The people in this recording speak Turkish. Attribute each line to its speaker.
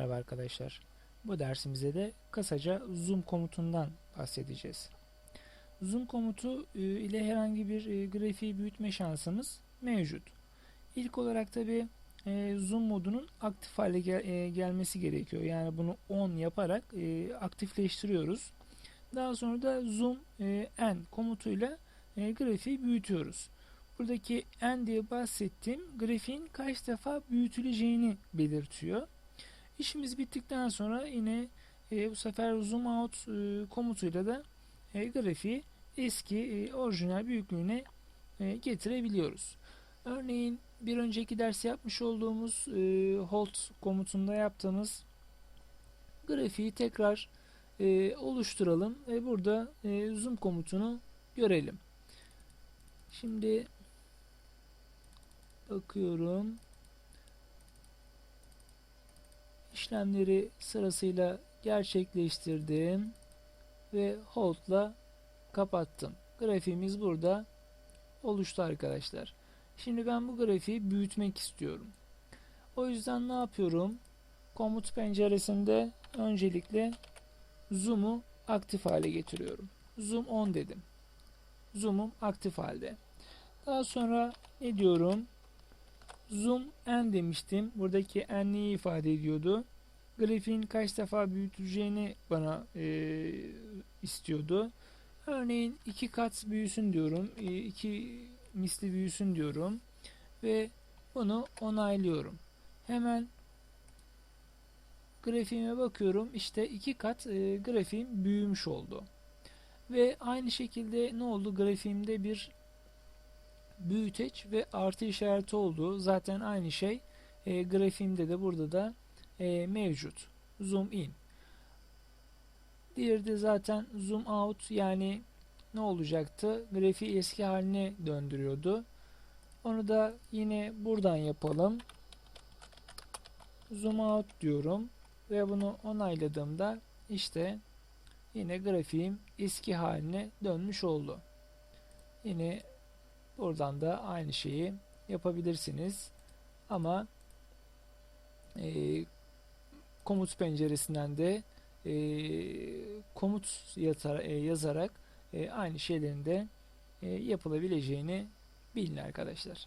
Speaker 1: Merhaba arkadaşlar. Bu dersimizde de kısaca zoom komutundan bahsedeceğiz. Zoom komutu e, ile herhangi bir e, grafiği büyütme şansımız mevcut. İlk olarak tabi zoom modunun aktif hale gel- e, gelmesi gerekiyor. Yani bunu on yaparak e, aktifleştiriyoruz. Daha sonra da zoom e, n komutuyla e, grafiği büyütüyoruz. Buradaki n diye bahsettiğim grafiğin kaç defa büyütüleceğini belirtiyor. İşimiz bittikten sonra yine e, bu sefer zoom out e, komutuyla da e, grafiği eski e, orijinal büyüklüğüne e, getirebiliyoruz. Örneğin bir önceki ders yapmış olduğumuz e, hold komutunda yaptığımız grafiği tekrar e, oluşturalım ve burada e, zoom komutunu görelim. Şimdi bakıyorum. İşlemleri sırasıyla gerçekleştirdim ve hold'la kapattım. Grafiğimiz burada oluştu arkadaşlar. Şimdi ben bu grafiği büyütmek istiyorum. O yüzden ne yapıyorum? Komut penceresinde öncelikle zoom'u aktif hale getiriyorum. Zoom on dedim. Zoom'um aktif halde. Daha sonra ne diyorum? Zoom n demiştim. Buradaki n neyi ifade ediyordu? Grafiğin kaç defa büyütüleceğini bana e, istiyordu. Örneğin iki kat büyüsün diyorum. E, iki misli büyüsün diyorum. Ve bunu onaylıyorum. Hemen grafiğime bakıyorum. İşte iki kat e, grafiğim büyümüş oldu. Ve aynı şekilde ne oldu? Grafiğimde bir büyüteç ve artı işareti oldu. Zaten aynı şey e, grafiğimde de burada da e, mevcut. Zoom in. Diğeri de zaten zoom out yani ne olacaktı? Grafiği eski haline döndürüyordu. Onu da yine buradan yapalım. Zoom out diyorum ve bunu onayladığımda işte yine grafiğim eski haline dönmüş oldu. Yine Buradan da aynı şeyi yapabilirsiniz. Ama e, komut penceresinden de e, komut yatar, e, yazarak e, aynı şeylerin de e, yapılabileceğini bilin arkadaşlar.